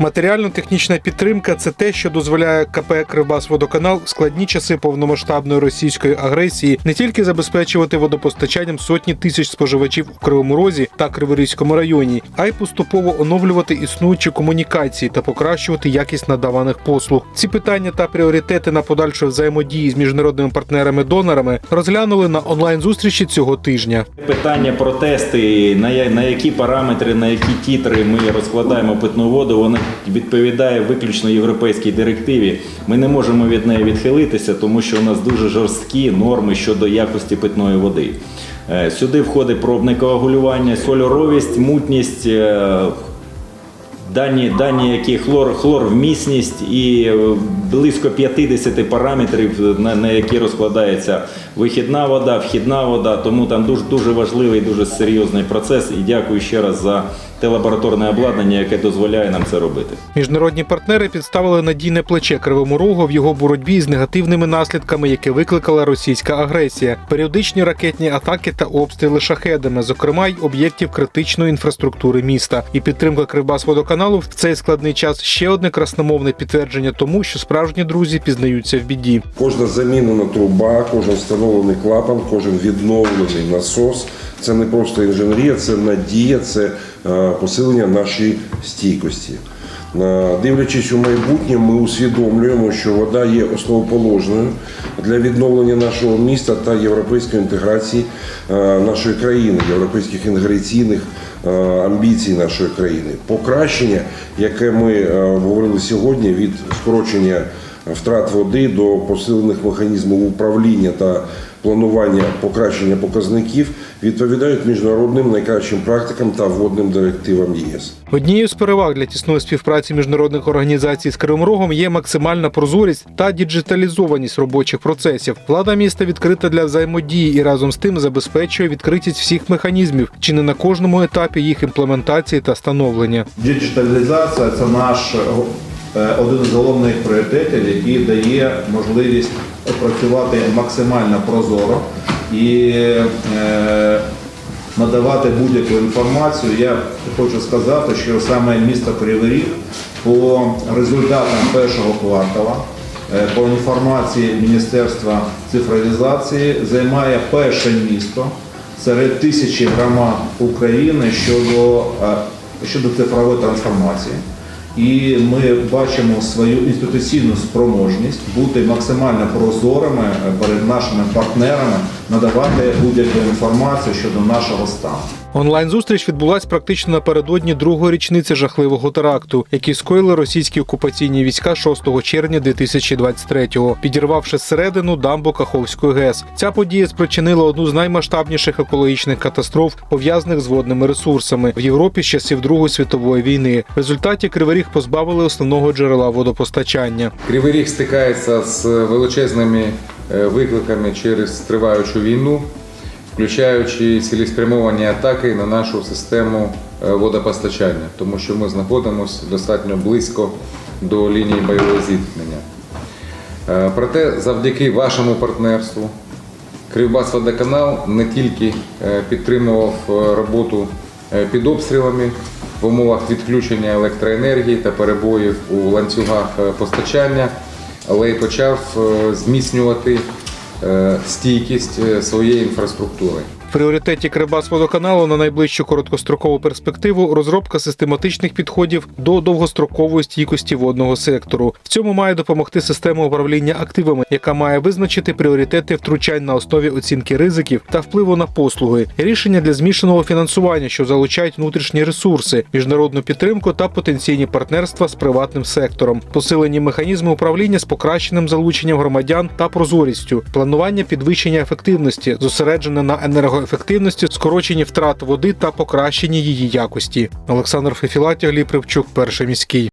Матеріально-технічна підтримка це те, що дозволяє КП Кривбасводоканал в складні часи повномасштабної російської агресії не тільки забезпечувати водопостачанням сотні тисяч споживачів у Кривому Розі та Криворізькому районі, а й поступово оновлювати існуючі комунікації та покращувати якість надаваних послуг. Ці питання та пріоритети на подальшу взаємодії з міжнародними партнерами-донорами розглянули на онлайн зустрічі цього тижня. Питання про тести, на, які параметри, на які тітри ми розкладаємо питну воду, воно відповідає виключно європейській директиві. Ми не можемо від неї відхилитися, тому що у нас дуже жорсткі норми щодо якості питної води. Е, Сюди входить пробне коагулювання, сольоровість, мутність, е, дані, дані які хлор, хлорвмісність і е, близько 50 параметрів, на, на які розкладається вихідна вода, вхідна вода. Тому там дуже, дуже важливий, дуже серйозний процес. І дякую ще раз за те лабораторне обладнання, яке дозволяє нам це робити. Міжнародні партнери підставили надійне плече Кривому Рогу в його боротьбі з негативними наслідками, які викликала російська агресія, періодичні ракетні атаки та обстріли шахедами, зокрема й об'єктів критичної інфраструктури міста. І підтримка Кривбасводоканалу в цей складний час ще одне красномовне підтвердження тому, що справжні друзі пізнаються в біді. Кожна замінена труба, кожен встановлений клапан, кожен відновлений насос це не просто інженерія, це надія, це е, посилення нашої стійкості. Е, Дивлячись у майбутнє, ми усвідомлюємо, що вода є основоположною для відновлення нашого міста та європейської інтеграції е, нашої країни, європейських інтеграційних амбіцій нашої країни. Покращення, яке ми говорили сьогодні, від скорочення втрат води до посилених механізмів управління та планування покращення показників відповідають міжнародним найкращим практикам та водним директивам ЄС. Однією з переваг для тісної співпраці міжнародних організацій з Кривим Рогом є максимальна прозорість та діджиталізованість робочих процесів. Влада міста відкрита для взаємодії і разом з тим забезпечує відкритість всіх механізмів, чи не на кожному етапі їх імплементації та становлення. Діджиталізація це наш один з головних пріоритетів, який дає можливість працювати максимально прозоро і е, надавати будь-яку інформацію. Я хочу сказати, що саме місто Кривий по результатам першого квартала. е, По інформації Міністерства цифровізації займає перше місто серед тисячі громад України щодо, е, щодо цифрової трансформації. І ми бачимо свою інституційну спроможність бути максимально прозорими перед нашими партнерами, надавати будь-яку інформацію щодо нашого стану. Онлайн зустріч відбулась практично напередодні другої річниці жахливого теракту, який скоїли російські окупаційні війська 6 червня 2023-го, підірвавши зсередину дамбу Каховської ГЕС. Ця подія спричинила одну з наймасштабніших екологічних катастроф, пов'язаних з водними ресурсами в Європі з часів Другої світової війни. В результаті Кривий Ріг позбавили основного джерела водопостачання. Кривий Ріг стикається з величезними е, викликами через триваючу війну, включаючи цілеспрямовані атаки на нашу систему е, водопостачання, тому що ми знаходимося достатньо близько до лінії бойового зіткнення. Е, Проте, завдяки вашому партнерству, Кривбасводоканал не тільки е, підтримував роботу під обстрілами в умовах відключення електроенергії та перебоїв у ланцюгах постачання, але й почав зміцнювати стійкість е, своєї інфраструктури. В пріоритеті Кривбасводоканалу на найближчу короткострокову перспективу розробка систематичних підходів до довгострокової стійкості водного сектору. В цьому має допомогти система управління активами, яка має визначити пріоритети втручань на основі оцінки ризиків та впливу на послуги, рішення для змішаного фінансування, що залучають внутрішні ресурси, міжнародну підтримку та потенційні партнерства з приватним сектором, посилені механізми управління з покращеним залученням громадян та прозорістю, планування підвищення ефективності, зосереджене на енергоефективності, скороченні втрат води та покращенні її якості. Олександр Фефілатів, Гліб Привчук, перший міський.